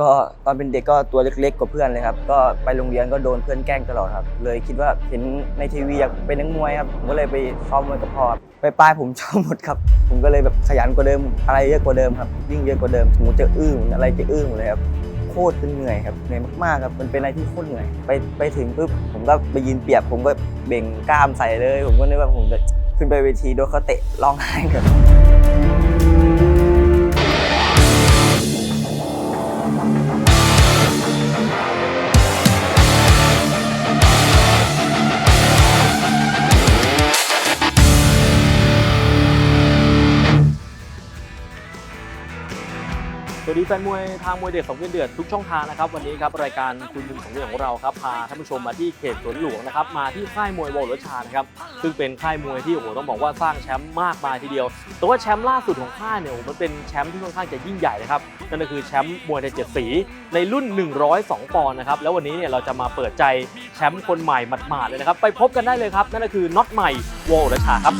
ก็ตอนเป็นเด็กก็ตัวเล็กๆกว่าเพื่อนเลยครับ ก็ไปโรงเรียนก็โดนเพื่อนแกล้งตลอดครับ เลยคิดว่าเห็นในทีวีอยากเป็นนักมวยครับผมก็เลยไปซ้อมมวยกับพ่อครับไปปลายผมชอบหมดครับ ผมก็เลยแบบขยันกว่าเดิม อะไรเยอะกว่าเดิมครับวิ่งเยอะกว่าเดิมหมูจะอื้ออะไรจะอื้อหมดเลยครับโคตรเหนื่อยครับเหนื่อยมากๆครับมันเป็นอะไรที่โคตรเหนื่อยไปไปถึงปุ๊บผมก็ไปยืนเปียกผมก็เบ่งกล้ามใส่เลย ผมก็นึกว่าผมจะขึ้นไปเวทีโดนเขาเตะร้องไห้ครับ วัสดีแฟนมวยทางมวยเด็ดสองเวียนเดือดทุกช่องทางนะครับวันนี้ครับรายการคุยมุมของเรื่องของเราครับพาท่านผู้ชมมาที่เขตสวนหลวงนะครับมาที่ค่ายมวยวอลเลชานะครับซึ่งเป็นค่ายมวยที่โอ้โหต้องบอกว่าสร้างแชมป์มากมายทีเดียว แต่ว่าแชมป์ล่าสุดของค่ายเนี่ยโอ้โหมันเป็นแชมป์ที่ค่อนข้างจะยิ่งใหญ่นะครับนั่นก็คือแชมป์มวยในเจ็ดสีในรุ่น 102 ปอนด์นะครับแล้ววันนี้เนี่ยเราจะมาเปิดใจแชมป์คนใหม่หมาดๆเลยนะครับไปพบกันได้เลยครับนั่นก็คือน็อตใหม่วอลเลชาครับ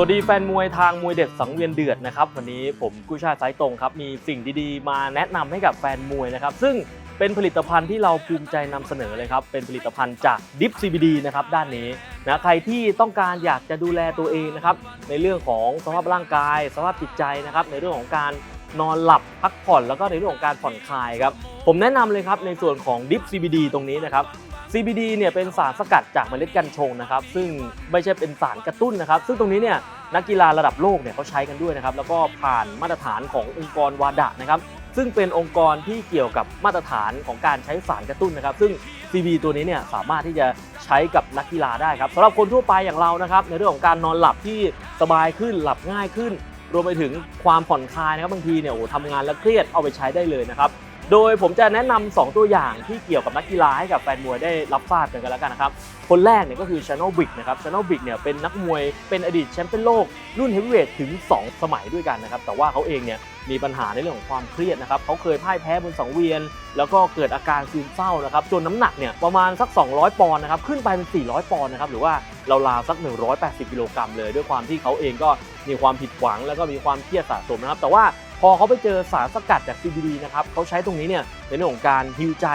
สวัสดีแฟนมวยทางมวยเด็ดสังเวียนเดือดนะครับวันนี้ผมกุ้ชาติสายตรงครับมีสิ่งดีๆ มาแนะนำให้กับแฟนมวยนะครับซึ่งเป็นผลิตภัณฑ์ที่เราภูมิใจนำเสนอเลยครับเป็นผลิตภัณฑ์จากดิฟ CBD นะครับด้านนี้นะใครที่ต้องการอยากจะดูแลตัวเองนะครับในเรื่องของสภาพร่างกาย สภาพจิตใจนะครับในเรื่องของการนอนหลับพักผ่อนแล้วก็ในเรื่องของการผ่อนคลายครับผมแนะนำเลยครับในส่วนของดิฟ CBD ตรงนี้นะครับ CBD เนี่ยเป็นสารสกัดจากเมล็ดกัญชงนะครับ ซึ่งไม่ใช่เป็นสารกระตุ้นนะครับ ซึ่งตรงนี้เนี่ยนักกีฬาระดับโลกเนี่ยเขาใช้กันด้วยนะครับ แล้วก็ผ่านมาตรฐานขององค์กรวาดะนะครับ ซึ่งเป็นองค์กรที่เกี่ยวกับมาตรฐานของการใช้สารกระตุ้นนะครับ ซึ่ง CBD ตัวนี้เนี่ยสามารถที่จะใช้กับนักกีฬาได้ครับสำหรับคนทั่วไปอย่างเรานะครับ ในเรื่องของการนอนหลับที่สบายขึ้นหลับง่ายขึ้น รวมไปถึงความผ่อนคลายนะครับบางทีเนี่ยโอ้ทำงานแล้วเครียดเอาไปใช้ได้เลยนะครับ โดยผมจะแนะนำ2ตัวอย่างที่เกี่ยวกับนักกีฬาให้กับแฟนมวยได้รับทราบกันกันแล้วกันนะครับ คนแรกเนี่ยก็คือช a n น l บิกนะครับช a n น l บิกเนี่ยเป็นนักมวยเป็นอดีตแชมป์เปี้ยนโลก รุ่นเฮฟวีเวทถึง 2 สมัยด้วยกันนะครับ แต่ว่าเขาเองเนี่ยมีปัญหาในเรื่องของความเครียดนะครับเขาเคยพ่ายแพ้บนสังเวียน แล้วก็เกิดอาการซึมเศร้านะครับจนน้ำหนักเนี่ยประมาณสัก 200 ปอนด์นะครับขึ้นไปเป็น 400 ปอนด์นะครับหรือว่าเราราสัก 180 กิโลกรัมเลย ด้วยความที่เขาเองก็มีความผิดหวังแล้วก็มีความเครียดสะสมนะครับแต่ว่า พอเขาไปเจอสารสกัดจาก CBD นะครับเขาใช้ตรงนี้เนี่ยในเรื่องของการฮิวใจ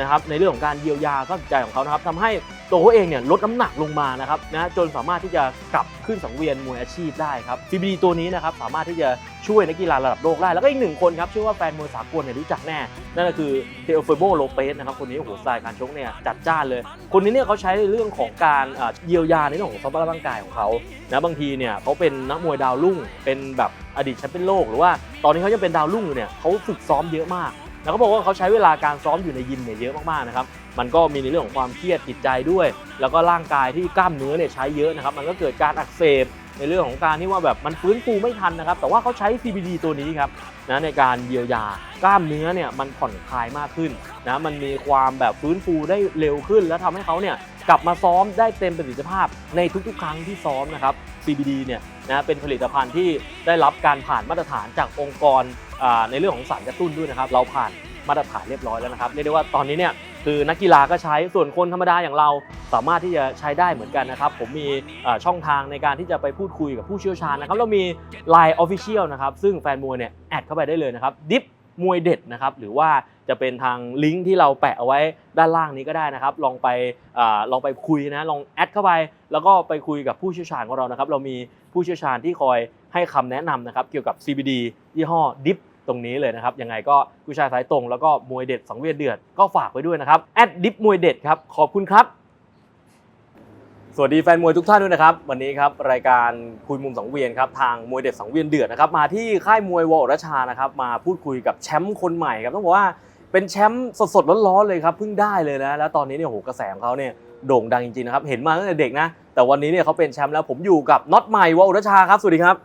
นะครับในเรื่องของการเยียวยาสภาพจิตใจของเขานะครับทำให้ตัวเขาเองเนี่ยลดน้ำหนักลงมานะครับนะจนสามารถที่จะกลับขึ้นสังเวียนมวยอาชีพได้ครับ CBD ตัวนี้นะครับสามารถที่จะช่วยนักกีฬาระดับโลกได้ แล้วก็อีกหนึ่งคนครับเชื่อว่าแฟนมวยสากลเนี่ยรู้จักแน่ นั่นก็คือเทโอเฟโบโลเปสนะครับคนนี้โอ้โหสไตล์การชกเนี่ยจัดจ้านเลย คนนี้เนี่ยเขาใช้ในเรื่องของการเยียวยาในเรื่องของสภาพร่างกายของเขานะบางทีเนี่ยเขาเป็นนักมวยดาวรุ่งเป็นแบบอดีตแชมป์เปี้ยนโลกหรือว่าตอนนี้เขายังเป็นดาวรุ่งอยู่เนี่ยเขาฝึกซ้อมเยอะมาก แล้วเขาบอกว่าเขาใช้เวลาการซ้อมอยู่ในยิมเนี่ยเยอะมากๆนะครับ มันก็มีในเรื่องของความเครียดจิตใจด้วย แล้วก็ร่างกายที่กล้ามเนื้อเนี่ยใช้เยอะนะครับ มันก็เกิดการอักเสบในเรื่องของการที่ว่าแบบมันฟื้นฟูไม่ทันนะครับ แต่ว่าเขาใช้ CBD ตัวนี้ครับนะในการเยียวยากล้ามเนื้อเนี่ยมันผ่อนคลายมากขึ้นนะมันมีความแบบฟื้นฟูได้เร็วขึ้น แล้วทำให้เขาเนี่ยกลับมาซ้อมได้เต็มประสิทธิภาพในทุกๆ ครั้งที่ซ้อมนะครับ CBD เนี่ยนะเป็นผลิตภัณฑ์ที่ได้รับการผ่านมาตรฐานจากองค์กร ในเรื่องของสารกระตุ้นด้วยนะครับ เราผ่านมาตรฐานเรียบร้อยแล้วนะครับเรียกได้ว่าตอนนี้เนี่ยคือนักกีฬาก็ใช้ส่วนคนธรรมดาอย่างเราสามารถที่จะใช้ได้เหมือนกันนะครับ ผมมีช่องทางในการที่จะไปพูดคุยกับผู้เชี่ยวชาญนะครับ เรามี Line Official นะครับ ซึ่งแฟนมวยเนี่ยแอดเข้าไปได้เลยนะครับดิฟมวยเด็ดนะครับหรือว่าจะเป็นทางลิงก์ที่เราแปะเอาไว้ด้านล่างนี้ก็ได้นะครับ ลองไปอลองไปคุยนะลองแอดเข้าไป แล้วก็ไปคุยกับผู้เชี่ยวชาญของเรานะครับ เรามีผู้เชี่ยวชาญที่คอยให้คำแนะนำนะครับเกี่ยวกับ CBD ยี่ห้อดิฟ ตรงนี้เลยนะครับ ยังไงก็ผู้ชายสายตรงแล้วก็มวยเด็ดสังเวียนเดือดก็ฝากไว้ด้วยนะครับแอดดิฟมวยเด็ดครับ ขอบคุณครับ สวัสดีแฟนมวยทุกท่านด้วยนะครับ วันนี้ครับรายการคุยมุมสังเวียนครับทางมวยเด็ดสังเวียนเดือดนะครับมาที่ค่ายมวยวอรชานะครับมาพูดคุยกับแชมป์คนใหม่ครับต้องบอกว่าเป็นแชมป์สดๆร้อนๆเลยครับเพิ่งได้เลยนะแล้วตอนนี้เนี่ยโหกระแสของเขาเนี่ยโด่งดังจริงๆนะครับเห็นมาตั้งแต่เด็กนะ แต่วันนี้เนี่ยเขาเป็นแชมป์แล้วผมอยู่กับน็อตใหม่วอรชาครับสวัสดีครับ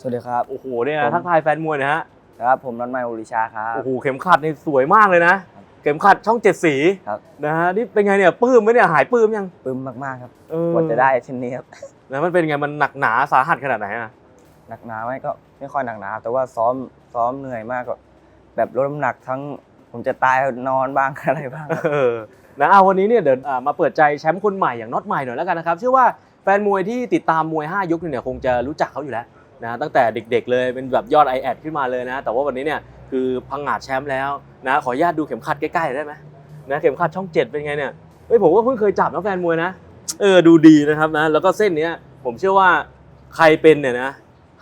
สวัสดีครับ โอ้โหเนี่ยผม ทักทายแฟนมวยหนะฮะ ครับผมนันไมโอริชาครับ โอ้โหเข็มขัดนี่สวยมากเลยนะ เข็มขัดช่องเจ็ดสีครับ นะฮะนี่เป็นไงเนี่ยปลื้มไหมเนี่ยหายปลื้มยังปลื้มมากๆครับเออกว่าจะได้เช่นนี้ครับแล้วมันเป็นไงมันหนักหนาสาหัสขนาดไหนอะหนักหนาไหมก็ไม่ค่อยหนักหนา แต่ว่าซ้อมซ้อมเหนื่อยมากก็แบบลดน้ำหนักทั้งผมจะตายนอนบ้างอะไรบ้างครับเออนะเอาวันนี้เนี่ยเดี๋ยวอ่ามาเปิดใจแชมป์คนใหม่อย่างน็อตใหม่หน่อยแล้วกันนะครับเชื่อว่าแฟนมวยที่ติดตามมวย 5 ยกเนี่ยคงจะรู้จักเขาอยู่แล้ว นะตั้งแต่เด็กๆเลยเป็นแบบยอดไอแอดขึ้นมาเลยนะ แต่ว่าวันนี้เนี่ยคือพังงาดแชมป์แล้วนะขออนุญาตดูเข็มขัดใกล้ๆได้ไหมนะเข็มขัดช่องเจ็ดเป็นไงเนี่ยเฮ้ยผมก็เพิ่งเคยจับนะแฟนมวยนะเออดูดีนะครับนะแล้วก็เส้นเนี้ยผมเชื่อว่าใครเป็นเนี่ยนะ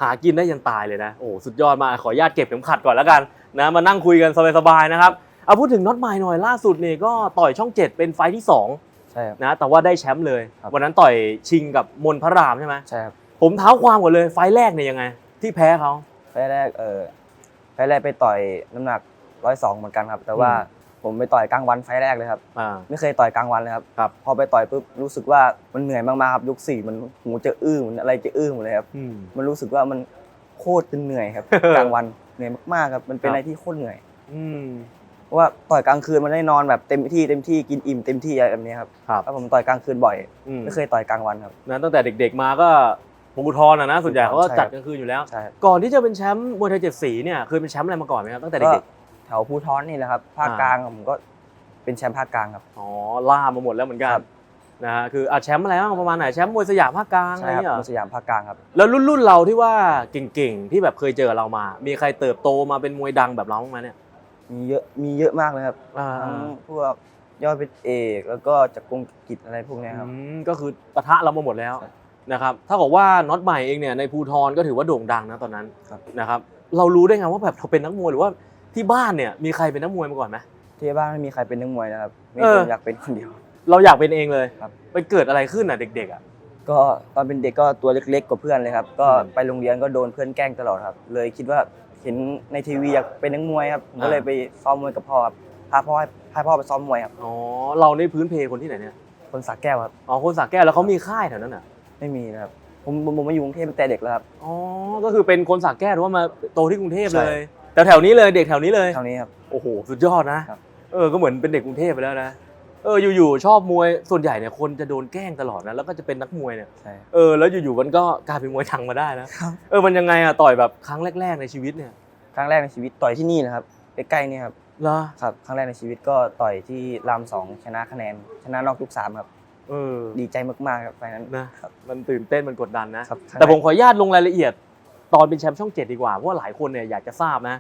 หากินได้ยันตายเลยนะโอ้สุดยอดมากขออนุญาตเก็บเข็มขัดก่อนแล้วกันนะมานั่งคุยกันสบายๆนะครับเอาพูดถึงน็อตไมล์หน่อยล่าสุดเนี่ยก็ต่อยช่อง 7 เป็นไฟท์ที่ใช่ครับ2นะแต่ว่าได้แชมป์เลยครับวันนั้นต่อยชิงกับมนพระรามใช่ไหมใช่ครับ ผมเท้าความก่อนเลยไฟท์แรกเนี่ยยังไง ที่แพ้เขาไฟล์แรกเออไฟล์แรกไปต่อยน้ำหนักร้อยสองเหมือนกันครับ แต่ว่าผมไปต่อยกลางวันไฟล์แรกเลยครับ อ่า ไม่เคยต่อยกลางวันเลยครับ ครับ พอไปต่อยปุ๊บรู้สึกว่ามันเหนื่อยมากๆครับยกสี่มันหูจะอื้อมันอะไรจะอื้อหมดเลยครับ อืม มันรู้สึกว่ามันโคตรจะเหนื่อยครับ กลางวันเหนื่อยมากๆครับมันเป็นครับ อะไรที่โคตรเหนื่อยอืม เพราะว่าต่อยกลางคืนมันได้นอนแบบเต็มที่เต็มที่กินอิ่มเต็มที่อะไรแบบนี้ครับครับ แล้วผมต่อยกลางคืนบ่อยอืมไม่เคยต่อยกลางวันครับ นะตั้งแต่เด็กๆมาก็ ภูทรนะนะส่วนใหญ่เขาก็ใช่จัดกลางคืนอยู่แล้ว ใช่ครับก่อนที่จะเป็นแชมป์มวยไทยเจ็ดสีเนี่ยเคยเป็นแชมป์อะไรมาก่อนไหมครับตั้งแต่ก็เด็กแถวภูทรนี่แหละครับภาคอ่ากลางผมก็เป็นแชมป์ภาคกลางครับ ๆอ๋อล่ามาหมดแล้วเหมือนกันครับ นะฮะคืออะแชมป์อะไรบ้างประมาณไหนแชมป์มวยสยามภาคกลางอะไรใช่ครับเงี้ยเหรอมวยสยามภาคกลางครับ แล้วรุ่นรุ่นเราที่ว่าเก่งๆที่แบบเคยเจอกับเรามา มีใครเติบโตมาเป็นมวยดังแบบเราบ้างไหมเนี่ยมีเยอะมีเยอะมากเลยครับอ่าทั้งพวกยอดเพชรเอกแล้วก็จักรกงกิจอะไรพวกเนี้ยครับ อืมก็คือปะทะเรามาหมดแล้ว ใช่ นะครับถ้าบอกว่าน็อตใหม่เองเนี่ยในภูทรก็ถือว่าโด่งดังนะตอนนั้นครับ นะครับเรารู้ได้ไงว่าแบบเราเป็นนักมวยหรือว่าที่บ้านเนี่ยมีใครเป็นนักมวยมาก่อนไหมที่บ้านไม่มีใครเป็นนักมวยนะครับมีเอคอ นอยากเป็นคนเดียว เราอยากเป็นเองเลยครับ ไปเกิดอะไรขึ้นอะเด็กๆอะ ก็ตอนเป็นเด็กก็ตัวเล็กๆกว่าเพื่อนเลยครับ ก็อืมไปโรงเรียนก็โดนเพื่อนแกล้งตลอดครับ เลยคิดว่าเห็นในทีวีอยากเป็นนักมวยครับผมก็อ่า เลยไปซ้อมมวยกับพ่อครับพาพ่อให้พาพ่อไปซ้อมมวยครับ อ๋อเราในพื้นเพคนที่ไหนเนี่ยคนสักแก้วครับอ๋อคนสักแก้วแล้วเขามีค่ายแถวนั้นอะ ไม่มีนะครับ ผมผมผมมาอยู่กรุงเทพตั้งแต่เด็กแล้วครับ อ๋อ ก็คือเป็นคนสักแก้วหรือว่ามาโตที่กรุงเทพใช่เลยแถวแถวๆนี้เลยเด็กแถวนี้เลย เท่านี้ครับ โอ้โห สุดยอดนะ ครับ เออ ก็เหมือนเป็นเด็กกรุงเทพไปแล้วนะ เออ อยู่ๆ ชอบมวย ส่วนใหญ่เนี่ยคนจะโดนแกล้งตลอดนะ แล้วก็จะเป็นนักมวยเนี่ย ใช่ เออ แล้วอยู่ๆ มันก็กลายเป็นมวยทังมาได้นะ ครับ เออ มันยังไงอะต่อยแบบครั้งแรก ๆ ในชีวิตเนี่ยครั้งแรกในชีวิตต่อยที่นี่นะครับใกล้ๆนี่ครับ เหรอ ครับ ครั้งแรกในชีวิตก็ต่อยที่รามสองชนะคะแนนชนะนอกทุกสามครับ เออดีใจมากๆครับไฟล์นั้น นะ มันตื่นเต้นมันกดดันนะ ครับแต่ผมขออนุญาตลงรายละเอียด ตอนเป็นแชมป์ช่องเจ็ดดีกว่า เพราะว่าหลายคนเนี่ยอยากจะทราบนะ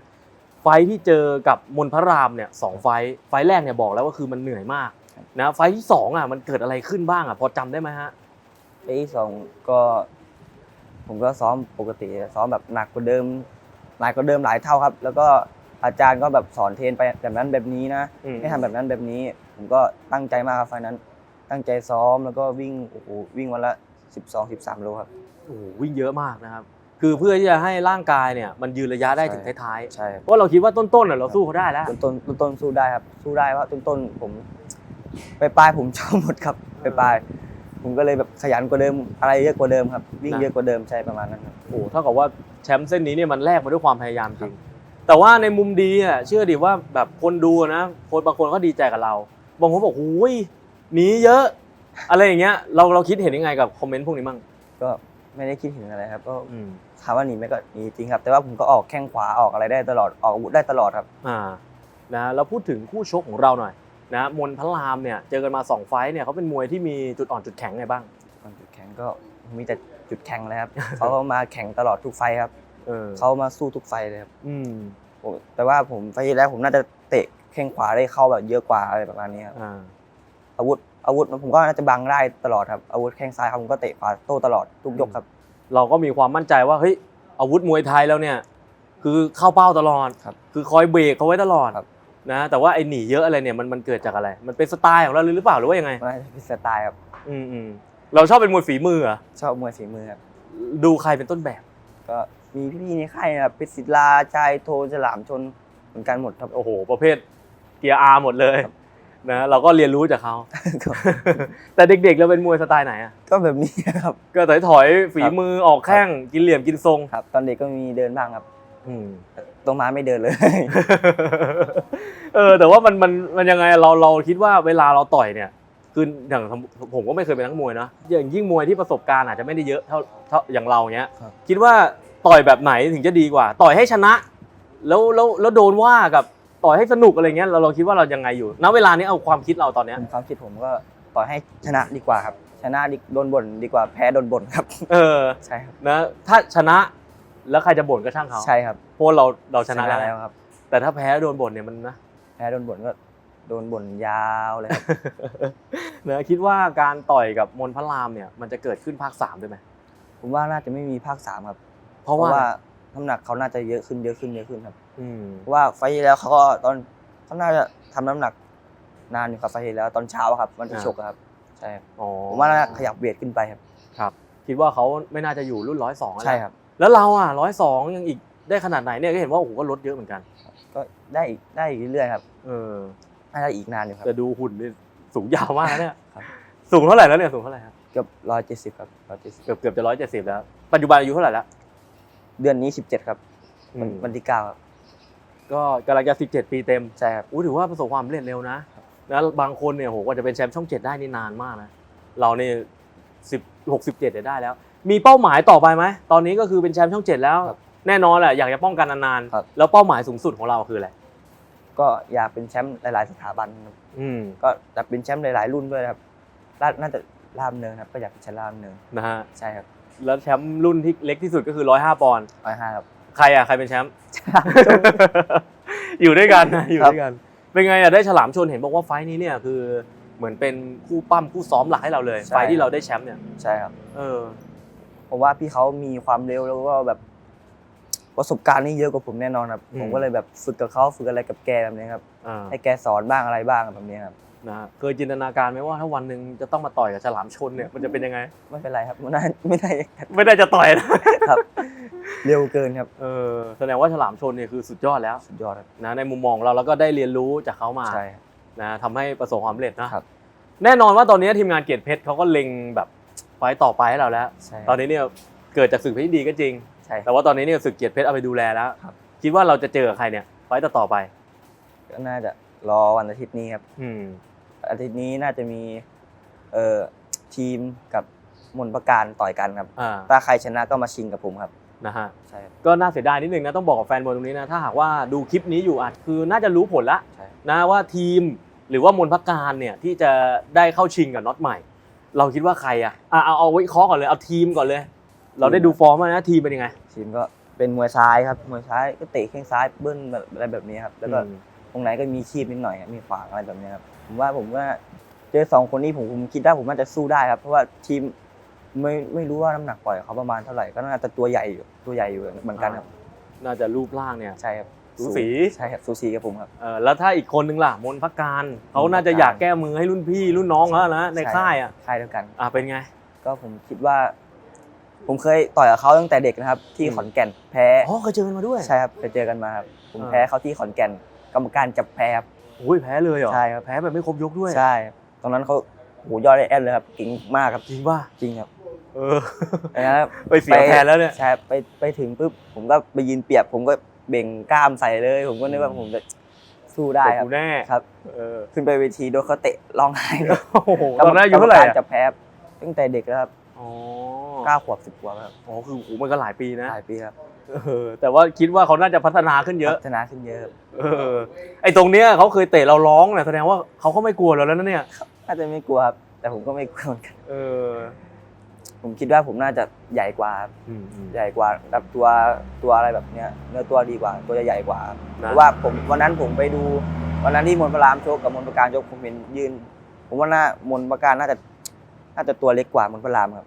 ไฟท์ที่เจอกับมนพระรามเนี่ยสองไฟท์ไฟท์แรกเนี่ยบอกแล้วว่าคือมันเหนื่อยมากนะไฟท์ที่สองอะมันเกิดอะไรขึ้นบ้างอะพอจำได้ไหมฮะ ไฟล์ที่สองก็ ผมก็ซ้อมปกติซ้อมแบบหนักกว่าเดิมหนักกว่าเดิมหลายเท่าครับ แล้วก็อาจารย์ก็แบบสอนเทรนไปแบบนั้นแบบนี้นะอืม ให้ทำแบบนั้นแบบนี้ ผมก็ตั้งใจมากครับไฟล์นั้น ตั้งใจซ้อมแล้วก็วิ่งโอ้โหวิ่งวันละ 12 13 โลครับ โอ้โหวิ่งเยอะมากนะครับ คือเพื่อที่จะให้ร่างกายเนี่ยมันยืนระยะได้ถึงใช่ท้ายใช่ครับๆเพราะเราคิดว่าต้นๆน่ะเราสู้เขาได้แล้ว ต้นต้นต้นต้นสู้ได้ครับ สู้ได้เพราะต้นต้นผมไปปลายผมชอบหมดครับไปปลายผมก็เลยแบบขยันกว่าเดิมอะไรเยอะกว่าเดิมครับวิ่งนะ เยอะกว่าเดิมใช่ประมาณนั้นครับ โอ้โหเท่ากับว่าแชมป์เส้นนี้เนี่ยมันแลกมาด้วยความพยายามจริง แต่ว่าในมุมดีอะเชื่อดิว่าแบบคนดูนะคนบางคนก็ดีใจกับเรา บางคนบอกโอ้ย หนีเยอะ อะไรอย่างเงี้ย เราเราคิดเห็นยังไงกับคอมเมนต์พวกนี้มั่งก็ไม่ได้คิดถึงอะไรครับ ก็อืมถามว่าหนีไหมก็หนีจริงครับ แต่ว่าผมก็ออกแข้งขวาออกอะไรได้ตลอดออกอาวุธได้ตลอดครับ อ่านะแล้วพูดถึงคู่ชกของเราหน่อยนะมนพระรามเนี่ยเจอกันมาสองไฟต์เนี่ยเขาเป็นมวยที่มีจุดอ่อนจุดแข็งไงบ้างตอนจุดแข็งก็มีแต่จุดแข็งเลยครับ เขาก็มาแข่งตลอดทุกไฟท์ครับเออเขามาสู้ทุกไฟท์เลยครับอืมผมแต่ว่าผมไฟท์ที่แล้วผมน่าจะเตะแข้งขวาได้เข้าแบบเยอะกว่าอะไรประมาณนี้ครับ อ่า อาวุธอาวุธผมก็น่าจะบังได้ตลอดครับอาวุธแข้งซ้ายเขาผมก็เตะขวาโต้ตลอดทุกยกครับ เราก็มีความมั่นใจว่าเฮ้ยอาวุธมวยไทยแล้วเนี่ย คือเข้าเป้าตลอดครับคือคอยเบรกเขาไว้ตลอดครับนะแต่ว่าไอ้หนีเยอะอะไรเนี่ยมันมันเกิดจากอะไร มันเป็นสไตล์ของเราเลยหรือเปล่าหรือว่ายังไงน่าจะเป็นสไตล์ครับอืมอืมเราชอบเป็นมวยฝีมือเหรอชอบมวยฝีมือครับดูใครเป็นต้นแบบ ก็มีพี่ๆในค่ายนะครับเพชรศิลาชายโทฉลามชนเหมือนกันหมดครับโอ้โห ประเภทเกียร์อาร์หมดเลยครับ นะเราก็เรียนรู้จากเขาก็แต่เด็กๆเราเป็นมวยสไตล์ไหนอะก็แบบนี้ครับ ก็ถอยถอยๆฝีมือออกแข้งกินเหลี่ยมกินทรงครับ ตอนเด็กก็มีเดินบ้างครับอืม ตรงมาไม่เดินเลย เออแต่ว่ามันมันมันยังไงเราเราคิดว่าเวลาเราต่อยเนี่ยคืออย่างผมก็ไม่เคยเป็นนักมวยนะอย่างยิ่งมวยที่ประสบการณ์อาจจะไม่ได้เยอะเท่าเท่าอย่างเราเนี้ย ครับ คิดว่าต่อยแบบไหนถึงจะดีกว่า ต่อยให้ชนะ แล้วแล้วแล้วโดนว่ากับ ต่อยให้สนุกอะไรเงี้ยเราเราคิดว่าเรายังไงอยู่ณเวลานี้เอาความคิดเราตอนเนี้ยผมความคิดผมก็ต่อให้ชนะดีกว่าครับ ชนะดีโดนบ่นดีกว่าแพ้โดนบ่นครับ เออใช่ครับนะถ้าชนะแล้วใครจะบ่นก็ช่างเขาใช่ครับเพราะเราเราชนะแล้แล้ววครับ แต่ถ้าแพ้โดนบ่นเนี่ยมันนะแพ้โดนบ่นก็โดนบ่นยาวเลยครับนะคิดว่าการต่อยกับมนต์พระรามเนี่ยมันจะเกิดขึ้นภาคสามด้วยไหมผมว่าน่าจะไม่มีภาคสามครับ เพราะว่าน้ำหนักเขาน่าจะเยอะขึ้นเยอะขึ้นเยอะขึ้นครับ อืมเพราะว่าไฟล์ที่แล้วเขาก็ตอนเขาน่าจะทำน้ำหนัก นานอยู่ครับไฟล์ที่แล้วตอนเช้าอะครับวันที่ชกอะครับใช่ครับอ๋อผมว่าน่าจะขยับเวทขึ้นไปครับครับคิดว่าเขาไม่น่าจะอยู่รุ่นร้อยสองใช่ครับ แล้วเราอะร้อยสองยังอีกได้ขนาดไหนเนี่ยก็เห็นว่าโอ้โหก็ลดเยอะเหมือนกันก็ได้อีกได้อีกเรื่อยๆครับเออน่าจะอีกนานอยู่ครับแต่ดูหุ่นนี่สูงยาวมากนะเนี่ยครับ สูงเท่าไหร่แล้วเนี่ยสูงเท่าไหร่ครับเกือบร้อยเจ็ดสิบครับร้อยเจ็ดสิบเกือบเกือบจะร้อยเจ็ดสิบแล้ว ปัจจุบันอายุเท่าไหร่แล้ว เดือนนี้สิบเจ็ดครับวันอืมวันที่เก้าครับ ก็กำลังจะสิบเจ็ดปีเต็มใช่ครับ อู้ถือว่าประสบความสำเร็จเร็วนะนะบางคนเนี่ยโหกว่าจะเป็นแชมป์ช่องเจ็ดได้นี่นานมากนะ เราเนี่ยสิบหกสิบเจ็ดได้แล้ว มีเป้าหมายต่อไปไหม ตอนนี้ก็คือเป็นแชมป์ช่องเจ็ดแล้วแน่นอนแหละอยากจะป้องกันนานครับ ๆ แล้วเป้าหมายสูงสุดของเราคืออะไร ก็อยากเป็นแชมป์หลาย ๆ สถาบันครับอืม ก็จะเป็นแชมป์หลาย ๆ รุ่นด้วยครับน่าน่าจะรามเนินครับ ก็อยากเป็นแชมป์รามเนินนะฮะ ใช่ครับแล้วแชมป์รุ่นที่เล็กที่สุดก็คือร้อยห้าปอนด์ ร้อยห้าครับ ใครอะใครเป็นแชมป์ อยู่ด้วยกันนะอยู่ครับด้วยกัน เป็นไงอะได้ฉลามชนเห็นบอกว่าไฟท์นี้เนี่ยคือเหมือนเป็นคู่ปั้มคู่ซ้อมหลักให้เราเลยไฟท์ที่เราได้แชมป์เนี่ย ใช่ครับ เออ ผมว่าพี่เขามีความเร็วแล้วก็แบบ ประสบการณ์นี่เยอะกว่าผมแน่นอนครับ อืม ผมก็เลยแบบฝึกกับเขาฝึกอะไรกับแกแบบนี้ครับอ่าให้แกสอนบ้างอะไรบ้างแบบนี้ครับนะฮะเคยจินตนาการไหมว่าถ้าวันหนึ่งจะต้องมาต่อยกับฉลามชนเนี่ยมันจะเป็นยังไง ไม่เป็นไรครับไม่ได้ไม่ได้ ไม่ได้จะต่อยนะครับ เร็วเกินครับ เออแสดงว่าฉลามชนเนี่ยคือสุดยอดแล้วสุดยอดครับนะในมุมมองเราเราก็ได้เรียนรู้จากเขามาใช่ครับ นะทำให้ประสบความสำเร็จนะครับ แน่นอนว่าตอนนี้ทีมงานเกียรติเพชรเขาก็เล็งแบบไฟต์ต่อไปให้เราแล้ว ใช่ตอนนี้เนี่ยเกิดจากศึกเพชรยินดีก็จริง ใช่คแต่รับ ว่าตอนนี้เนี่ยศึกเกียรติเพชรเอาไปดูแลแล้วครับ คิดว่าเราจะเจอกับใครเนี่ยไฟต์ต่อๆไป ก็น่าจะรอวันอาทิตย์นี้ครับ อืมอาทิตย์นี้น่าจะมีเอ่อทีมกับมนต์ประการต่อยกันครับ อ่า ถ้าใครชนะก็มาชิงกับผมครับ นะฮะใช่ครับ ก็น่าเสียดายนิดนึงนะต้องบอกกับแฟนบอลตรงนี้นะถ้าหากว่าดูคลิปนี้อยู่อาจคือน่าจะรู้ผลละใช่ นะว่าทีมหรือว่ามนต์พักการเนี่ยที่จะได้เข้าชิงกับน็อตใหม่ เราคิดว่าใครอะอะเอาเอาวิเคราะห์ก่อนเลยเอาทีมก่อนเลย เราได้ดูฟอร์มมานะทีมเป็นยังไงทีมก็เป็นมวยซ้ายครับมวยซ้ายก็เตะแข้งซ้ายเบิ้ลแบบอะไรแบบนี้ครับแล้วก็อืมตรงไหนก็มีคีบนิดหน่อยครับมีขวางอะไรแบบนี้ครับผมว่าผมว่าเจอสองคนนี้ผมผมคิดว่าผมน่าจะสู้ได้ครับเพราะว่าทีม ไม่ไม่รู้ว่าน้ำหนักปล่อยเขาประมาณเท่าไหร่ก็น่าจะตัวใหญ่อยู่ตัวใหญ่อยู่เหมือนกันครับน่าจะรูปร่างเนี่ยใช่ครับสูสีใช่ครับสูสีกับผมครับเออแล้วถ้าอีกคนนึงล่ะมนต์พักการเขาน่าจะอยากแก้มือให้รุ่นพี่รุ่นน้องแล้วนะในใช่ค่ายอะค่ายเดียวกันอะเป็นไง ก็ผมคิดว่า ผมเคยต่อยกับเขาตั้งแต่เด็กนะครับ ที่อืมขอนแก่นแพ้อ๋อเคยเจอกันมาด้วยใช่ครับไปเจอกันมาครับผมอ่าแพ้เขาที่ขอนแก่น กรรมการจับแพ้ครับโอ้ยแพ้เลยเหรอใช่ครับแพ้แบบไม่ครบยกด้วยใช่ครับตอนนั้นเขาโหยอดไอแอนเลยครับเก่งมากครับจริงป่ะจริงครับ เออนะครับไปเสียแทนแล้วเนี่ยใช่ครับไปไปถึงปุ๊บผมก็ไปยืนเปรียบ ผมก็เบ่งกล้ามใส่เลย ผมก็นึกว่าผมจะสู้ได้ครับกูแน่ครับเออขึ้นไปเวทีโดนเขาเตะร้องไห้เลยโอ้โหตอนนั้นอายุเท่าไหร่กมกอะจับแพ้ครับตั้งแต่เด็กแล้วครับอ๋อเก้าขวบสิบขวบครับอ๋อคือโอ้โหมันก็หลายปีนะหลายปีครับเออแต่ว่าคิดว่าเขาน่าจะพัฒนาขึ้นเยอะพัฒนาขึ้นเยอะครับเออไอตรงเนี้ยเขาเคยเตะเราร้องเนี่ยแสดงว่าเขาก็ไม่กลัวเราแล้วนะเนี่ยน่าจะไม่กลัวครับแต่ผมก็ไม่กลัวเหมือนกันเออ ผมคิดว่าผมน่าจะใหญ่กว่าครับอืมอืม ใหญ่กว่าแบบตัวตัวอะไรแบบเนี้ยเนื้อตัวดีกว่า ตัวจะใหญ่กว่าครับนะ เพราะว่าผมวันนั้นผมไปดู วันนั้นที่มนต์พระรามโชคกับมนต์ประการโชคผมเห็นยืน ผมว่าน่ามนต์ประการน่าจะน่าจะตัวเล็กกว่ามนต์พระรามครับ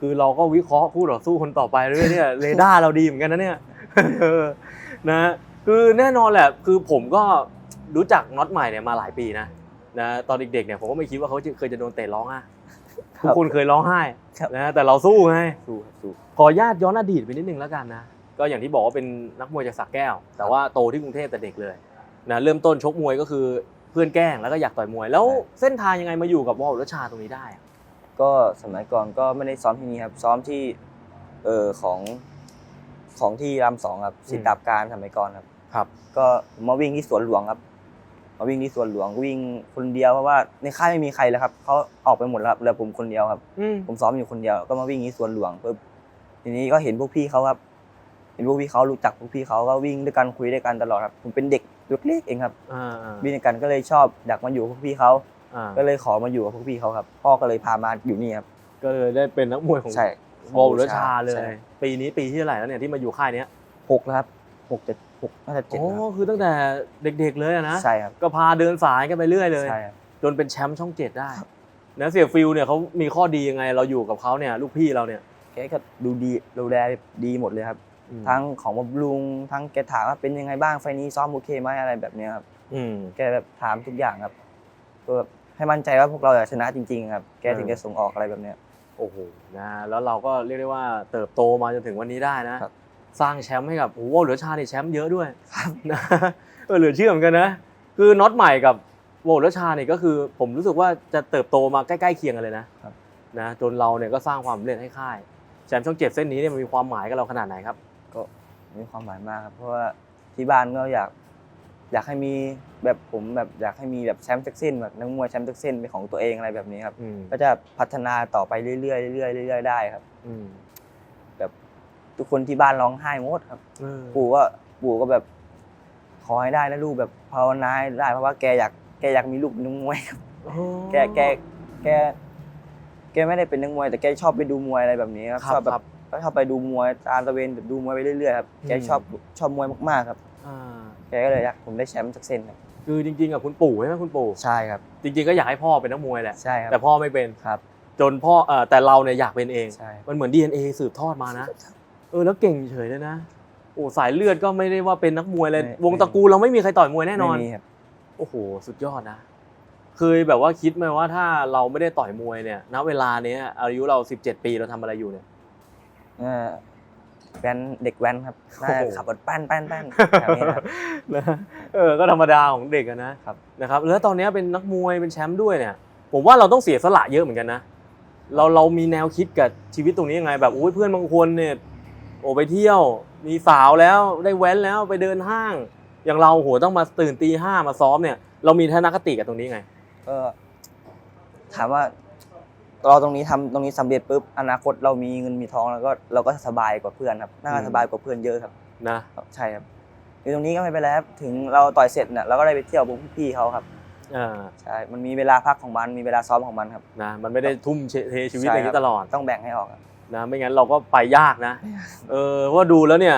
คือเราก็วิเคราะห์คู่ต่อสู้คนต่อไปเรื่อยๆเนี่ย เรดาร์เราดีเหมือนกันนะเนี่ย เออนะคือแน่นอนแหละคือผมก็รู้จักน็อตใหม่เนี่ยมาหลายปีนะนะตอนเด็กๆเนี่ยผมก็ไม่คิดว่าเขาจะเคยจะโดนเตะร้องอะครับ ทุกคนเคยร้องไห้ครับ นะแต่เราสู้ไงสู้ครับสู้ ขออนุญาตย้อนอดีตไปนิดนึงแล้วกันนะก็อย่างที่บอกว่าเป็นนักมวยจากสักแก้ว แต่ว่าโตที่กรุงเทพแต่เด็กเลยนะเริ่มต้นชกมวยก็คือเพื่อนแกล้งแล้วก็อยากต่อยมวย แล้วเส้นทางยังไงมาอยู่กับวอลรัชชาตรงนี้ได้อะก็สมัยก่อนก็ไม่ได้ซ้อมที่นี่ครับ ซ้อมที่เออของของที่รามสองครับสิทธิ์ดาบการสมัยก่อนครับ ครับ ก็ผมมาวิ่งที่สวนหลวงครับ มาวิ่งที่สวนหลวงวิ่งคนเดียวเพราะว่าในค่ายไม่มีใครแล้วครับเขาออกไปหมดแล้วครับเหลือผมคนเดียวครับ อืมผมซ้อมอยู่คนเดียวก็มาวิ่งที่สวนหลวงปุ๊บทีนี้ก็เห็นพวกพี่เขาครับ เห็นพวกพี่เขารู้จักพวกพี่เขาก็วิ่งด้วยกันคุยด้วยกันตลอดครับ ผมเป็นเด็กตัวเล็กเองครับอ่าอ่าบินกันก็เลยชอบอยากมาอยู่กับพวกพี่เขาอ่าก็เลยขอมาอยู่กับพวกพี่เขาครับ พ่อก็เลยพามาอยู่นี่ครับก็เลยได้เป็นนักมวยของใช่ วอลเลอร์ชาเลใช่ ย ปีนี้ปีที่เท่าไหร่แล้วเนี่ยที่มาอยู่ค่ายเนี้ยหกแล้วครับหกเจ็ด หกน่าจะเจ็ดโอ้นะครับคือตั้งแต่เด็กๆเลยอะนะใช่ครับก็พาเดินสายกันไปเรื่อยเลย ใช่ครับ จนเป็นแชมป์ช่องเจ็ดได้นะเสียฟิลเนี่ยเขามีข้อดียังไงเราอยู่กับเขาเนี่ยลูกพี่เราเนี่ยแกก็ดูดีดูแลดีหมดเลยครับ อืมทั้งของบำรุงทั้งแกถามว่าเป็นยังไงบ้างไฟล์นี้ซ้อมโอเคไหมอะไรแบบเนี้ยครับอืม แกแบบถามทุกอย่างครับก็แบบให้มั่นใจว่าพวกเราจะชนะจริงๆครับแกถึงเออจะส่งออกอะไรแบบเนี้ย โอ้โหนะแล้วเราก็เรียกได้ว่าเติบโตมาจนถึงวันนี้ได้นะครับ สร้างแชมป์ให้กับโอ้โหเหลือชาเนี่ยแชมป์เยอะด้วยครับนะเออเหลือเชื่อเหมือนกันนะ คือน็อตใหม่กับโวลเลอร์ชาเนี่ยก็คือผมรู้สึกว่าจะเติบโตมาใกล้ๆเคียงกันเลยนะครับนะจนเราเนี่ยก็สร้างความสำเร็จให้ค่ายแชมป์ช่องเจ็ดเส้นนี้เนี่ยมันมีความหมายกับเราขนาดไหนครับ ก็มีความหมายมากครับเพราะว่าที่บ้านก็อยากอยากให้มีแบบผมแบบอยากให้มีแบบแชมป์เซ็กเส้นแบบนักมวยแชมป์เซ็กเส้นเป็นของตัวเองอะไรแบบนี้ครับอืมก็จะพัฒนาต่อไปเรื่อยๆเรื่อยๆเรื่อยๆได้ครับอืมแบบ ทุกคนที่บ้านร้องไห้หมดครับ เออปู่ก็ปู่ก็แบบ ขอให้ได้นะลูกแบบภาวนาให้ได้เพราะว่าแกอยากแกอยากมีลูกเป็นนักมวยครับโอ้ แกแกแก แกไม่ได้เป็นนักมวยแต่แกชอบไปดูมวยอะไรแบบนี้ครับครับชอบแบครับบก็ชอบไปดูมวยตามตะเวนดูมวยไปเรื่อยๆครับแกอืม ชอบชอบมวยมากๆครับ อ่าแกก็เลยอยากผมได้แชมป์สักเส้นครับคือจริงๆกับคุณปู่ใช่ไหมคุณปู่ ใช่ครับ จริงๆก็อยากให้พ่อเป็นนักมวยแหละ ใช่ครับแต่พ่อไม่เป็น ครับจนพ่อเออแต่เราเนี่ยอยากเป็นเอง ใช่ มันเหมือน DNA สืบทอดมานะเออแล้วเก่งเฉยเลยนะ โอ้สายเลือดก็ไม่ได้ว่าเป็นนักมวยเลยไม่ วงตระกูลเราไม่มีใครต่อยมวยแน่นอน ไม่มีครับโอ้โห สุดยอดนะ เคยแบบว่าคิดไหมว่าถ้าเราไม่ได้ต่อยมวยเนี่ยณเวลาเนี้ยอายุเรา 17 ปีเราทำอะไรอยู่เนี่ย เออแว้นเด็กแว้นครับน่าจะโอ้โห ขับรถปั้นปั้นปั้นแบบนี้นะครับ นะเออ ก็ธรรมดาของเด็กอะนะครับ นะครับ แล้วตอนเนี้ยเป็นนักมวยเป็นแชมป์ด้วยเนี่ย ผมว่าเราต้องเสียสละเยอะเหมือนกันนะ เราเรามีแนวคิดกับชีวิตตรงนี้ยังไงแบบโอ้ยเพื่อนบางคนเนี่ย โอ้ไปเที่ยว มีสาวแล้วได้แว้นแล้วไปเดินห้าง อย่างเราโหต้องมาตื่นตีห้ามาซ้อมเนี่ย เรามีทัศนคติกับตรงนี้ไง ก็ถามว่าเราตรงนี้ทำตรงนี้สำเร็จปุ๊บอนาคตเรามีเงินมีทองแล้วก็เราก็สบายกว่าเพื่อนครับน่าอืจะมสบายกว่าเพื่อนเยอะครับ นะใช่ครับคือตรงนี้ก็ไม่เป็นไรครับถึงเราต่อยเสร็จเนี่ยเราก็ได้ไปเที่ยวพวกพี่ๆเขาครับอ่าใช่มันมีเวลาพักของมันมีเวลาซ้อมของมันครับ นะมันไม่ได้ทุ่มเทชีวิตใช่อย่างครันี้บตลอด ต้องแบ่งให้ออกครับ นะไม่งั้นเราก็ไปยากนะ เออว่าดูแล้วเนี่ย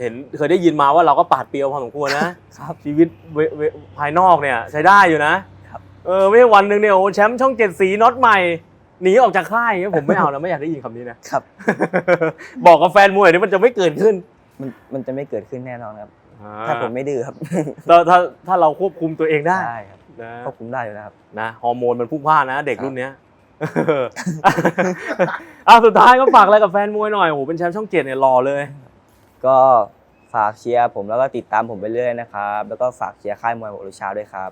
เห็นเคยได้ยินมาว่าเราก็ปาดเปรียวพอสมควรนะครับชีวิตเวเวภายนอกเนี่ยใช้ได้อยู่นะครับเออไม่ใช่วันหนึ่งเนี่ยโอ้แชมป์ช่องเจ็ดสีน็อตใหม่หนีออกจากค่ายอย่างเงี้ยผมไม่เอานะไม่อยากได้ยินคำนี้นะครับ บอกกับแฟนมวยนี่มันจะไม่เกิดขึ้น มันมันจะไม่เกิดขึ้นแน่นอนครับอ่ถ้าผมไม่ดื้อครับถ้าถ้าถ้าเราควบคุมตัวเองได้ใช่ครับนะควบคุมได้อยู่แล้วครับนะฮอร์โมนมันพุ่งพล่านนะ เด็กครับรุ่นเนี้ย อะสุดท้ายก็ฝากอะไรกับแฟนมวยหน่อยโอ้โหเป็นแชมป์ช่องเจ็ดเนี่ยหล่อเลย ก็ฝากเชียร์ผมแล้วก็ติดตามผมไปเรื่อยนะครับ แล้วก็ฝากเชียร์ค่ายมวยโอรุชาด้วยครับ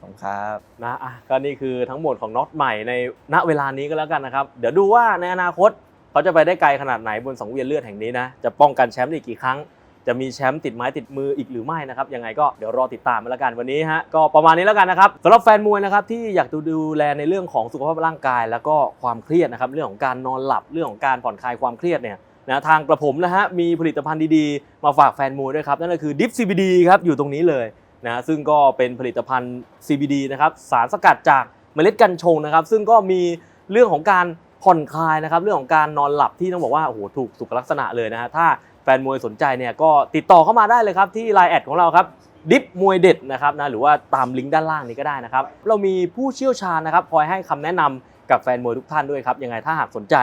ขอบคุณครับนะอะก็นี่คือทั้งหมดของน็อตใหม่ในณเวลานี้ก็แล้วกันนะครับ เดี๋ยวดูว่าในอนาคตเขาจะไปได้ไกลขนาดไหนบนสังเวียนเลือดแห่งนี้นะ จะป้องกันแชมป์ได้อีกกี่ครั้ง จะมีแชมป์ติดไม้ติดมืออีกหรือไม่นะครับยังไงก็เดี๋ยวรอติดตามมาแล้วกันวันนี้ฮะก็ประมาณนี้แล้วกันนะครับสำหรับแฟนมวยนะครับที่อยากดูดูแลในเรื่องของสุขภาพร่างกาย แล้วก็ความเครียดนะครับเรื่องของการนอนหลับเรื่องของการผ่อนคลายความเครียดเนี่ยนะทางกระผมนะฮะมีผลิตภัณฑ์ดีๆ มาฝากแฟนมวยด้วยครับนั่นก็คือดิฟ CBD ครับอยู่ตรงนี้เลยนะซึ่งก็เป็นผลิตภัณฑ์ CBD นะครับสารสกัดจากเมล็ดกัญชงนะครับซึ่งก็มีเรื่องของการผ่อนคลายนะครับเรื่องของการนอนหลับที่ต้องบอกว่าโอ้โหถูกสุขลักษณะเลยนะฮะถ้า แฟนมวยสนใจเนี่ยก็ติดต่อเข้ามาได้เลยครับที่ไลน์แอดของเราครับดิฟมวยเด็ดนะครับนะหรือว่าตามลิงก์ด้านล่างนี้ก็ได้นะครับเรามีผู้เชี่ยวชาญนะครับคอยให้คำแนะนำกับแฟนมวยทุกท่านด้วยครับยังไงถ้าหากสนใจ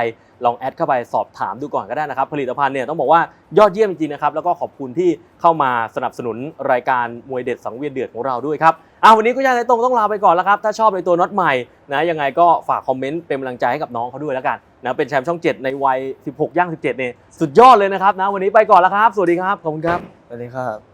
ลองแอดเข้าไปสอบถามดูก่อนก็ได้นะครับ ผลิตภัณฑ์เนี่ยต้องบอกว่ายอดเยี่ยมจริงๆนะครับแล้วก็ขอบคุณที่เข้ามาสนับสนุนรายการมวยเด็ดสังเวียนเดือดของเราด้วยครับอะวันนี้ก็ยังไงตรงต้องลาไปก่อนแล้วครับถ้าชอบในตัวน็อตใหม่นะยังไงก็ฝากคอมเมนต์เป็นกำลังใจให้กับน้องเขาด้วยแล้วกัน นะเป็นแชมป์ช่อง 7 ในวัย 16 ย่าง 17เนี่ยสุดยอดเลยนะครับนะวันนี้ไปก่อนแล้วครับ สวัสดีครับ ขอบคุณครับ สวัสดีครับ